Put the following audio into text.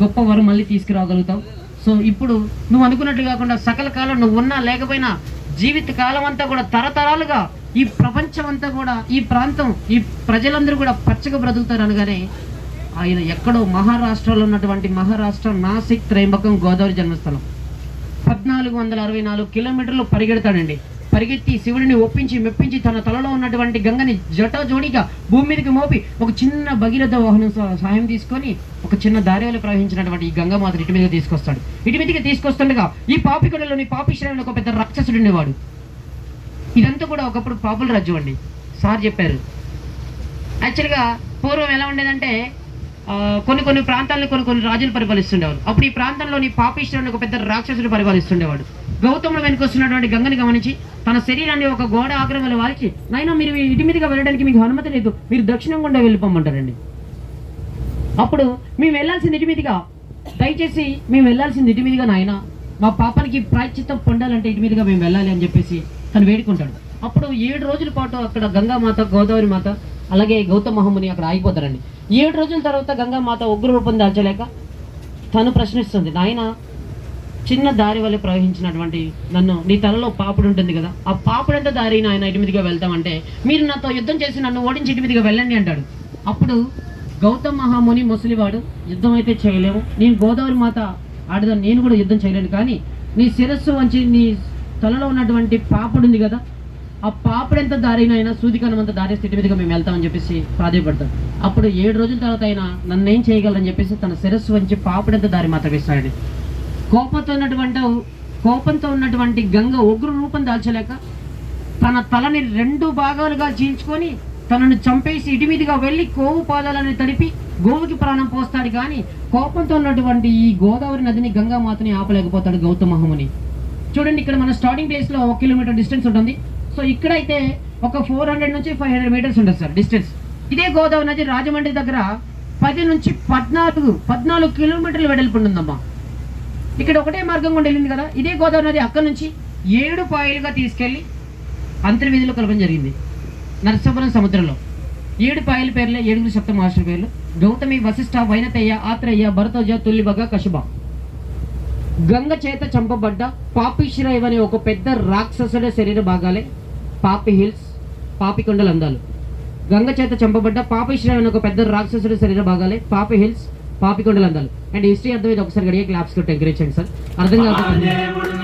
గొప్ప వరం మళ్ళీ తీసుకురాగలుగుతావు. సో ఇప్పుడు నువ్వు అనుకున్నట్టు కాకుండా సకల కాలం నువ్వు ఉన్నా లేకపోయినా జీవిత కాలం అంతా కూడా తరతరాలుగా ఈ ప్రపంచం అంతా కూడా ఈ ప్రాంతం ఈ ప్రజలందరూ కూడా పచ్చగా బ్రతుకుతారు అనగానే ఆయన ఎక్కడో మహారాష్ట్రలో ఉన్నటువంటి మహారాష్ట్ర నాసిక్ త్రైంబకం గోదావరి జన్మస్థలం. పద్నాలుగు వందల అరవై నాలుగు కిలోమీటర్లు పరిగెడతాడండి. పరిగెత్తి శివుడిని ఒప్పించి మెప్పించి తన తలలో ఉన్నటువంటి గంగని జట జోడిగా భూమి మీదకి మోపి ఒక చిన్న భగీరథ వాహనం సహ- సహాయం తీసుకొని ఒక చిన్న దారిలో ప్రవహించినటువంటి ఈ గంగమాతను ఇటు మీద తీసుకొస్తాడు. ఇటు మీదకి తీసుకొస్తుండగా ఈ పాపికొండలోని పాపిశ్రాయని ఒక పెద్ద రాక్షసుడు ఉండేవాడు. ఇదంతా కూడా ఒకప్పుడు పాపుల రాజ్యం అండి. సార్ చెప్పారు. యాక్చువల్గా పూర్వం ఎలా ఉండేదంటే కొన్ని కొన్ని ప్రాంతాలను కొన్ని కొన్ని రాజులు పరిపాలిస్తుండేవారు అప్పుడు ఈ ప్రాంతంలోని పాపిష్ఠుడు ఒక పెద్ద రాక్షసుడు పరిపాలిస్తుండేవాడు. గౌతముడు వెనుకొస్తున్నటువంటి గంగని గమనించి తన శరీరాన్ని ఒక గోడ ఆక్రమణ వాల్చి నైనా మీరు ఇటు మీదుగా వెళ్ళడానికి మీకు అనుమతి లేదు. మీరు దక్షిణం గుండా వెళ్ళిపోమంటారండి. అప్పుడు మేము వెళ్ళాల్సింది ఇటు మీదుగా. దయచేసి మేము వెళ్ళాల్సింది ఇటు మీదుగా నాయన. మా పాపానికి ప్రాయశ్చిత్తం పొందాలంటే ఇటు మీదుగా మేము వెళ్ళాలి అని చెప్పేసి తను వేడుకుంటాడు. అప్పుడు ఏడు రోజుల పాటు అక్కడ గంగామాత గోదావరి మాత అలాగే గౌతమ మహముని అక్కడ ఆగిపోతారండి ఏడు రోజుల తర్వాత గంగామాత ఉగ్ర రూపం దాల్చలేక తను ప్రశ్నిస్తుంది నాయన చిన్న దారి వల్ల ప్రవహించినటువంటి నన్ను నీ తలలో పాపుడు ఉంటుంది కదా ఆ పాపుడంత దారి నాయన ఇటు మీదుగా వెళ్తామంటే మీరు నాతో యుద్ధం చేసి నన్ను ఓడించి ఇటు మీదుగా వెళ్ళండి అంటాడు. అప్పుడు గౌతమ్ మహాముని ముసలివాడు యుద్ధం అయితే చేయలేము నేను గోదావరి మాత ఆడదాన్ని నేను కూడా యుద్ధం చేయలేను కానీ నీ శిరస్సు వంచి నీ తలలో ఉన్నటువంటి పాపుడు ఉంది కదా ఆ పాపడెంత దారినైనా సూదికనమంత దారి స్థితి మీదుగా మేము వెళ్తామని చెప్పేసి ప్రాధాయపడతాడు. అప్పుడు ఏడు రోజుల తర్వాత అయినా నన్ను ఏం చేయగలరని చెప్పేసి తన శిరస్సు వంచి పాపడెంత దారి మాత్రం ఇస్తాడండి కోపంతో ఉన్నటువంటి కోపంతో ఉన్నటువంటి గంగ ఉగ్ర రూపం దాల్చలేక తన తలని రెండు భాగాలుగా చీల్చుకొని తనను చంపేసి ఇటు మీదుగా వెళ్ళి కోవు పాదాలని తడిపి గోవుకి ప్రాణం పోస్తాడు కానీ కోపంతో ఉన్నటువంటి ఈ గోదావరి నదిని గంగా మాతని ఆపలేకపోతాడు గౌతమ మహముని. చూడండి ఇక్కడ మన స్టార్టింగ్ ప్లేస్లో ఒక కిలోమీటర్ డిస్టెన్స్ ఉంటుంది. సో ఇక్కడైతే ఒక ఫోర్ హండ్రెడ్ నుంచి ఫైవ్ హండ్రెడ్ మీటర్స్ ఉంటుంది సార్ డిస్టెన్స్. ఇదే గోదావరి నది రాజమండ్రి దగ్గర పది నుంచి పద్నాలుగు పద్నాలుగు కిలోమీటర్లు వెడల్పు ఉంటుందమ్మా. ఇక్కడ ఒకటే మార్గం గుండా వెళ్ళింది కదా ఇదే గోదావరి నది అక్కడ నుంచి ఏడు పాయలుగా తీసుకెళ్ళి అంతర్వీధిలో కలపడం జరిగింది నరసాపురం సముద్రంలో. ఏడు పాయల పేర్లే ఏడుగురు సప్త మాస్టర్ పేర్లు. గౌతమి వశిష్ఠ వైనతయ్య ఆత్రేయ భరతోజ తుల్లిబగ కశుభ. గంగ చేత చంపబడ్డ పాపిశ్రయ్ అనే ఒక పెద్ద రాక్షసుడి శరీర భాగాలే పాపి హిల్స్ పాపికొండల అందాలు. గంగ చేత చంపబడ్డ పాపిశ్రయ్ అనే ఒక పెద్ద రాక్షసుడి శరీర భాగాలే పాపి హిల్స్ పాపికొండల అందాలు. అండ్ హిస్టరీ అర్థం ఇది ఒకసారి గడిగే క్లాప్స్ కొట్టి ఎంకరేజ్ చేయండి సార్. అర్థం కాదు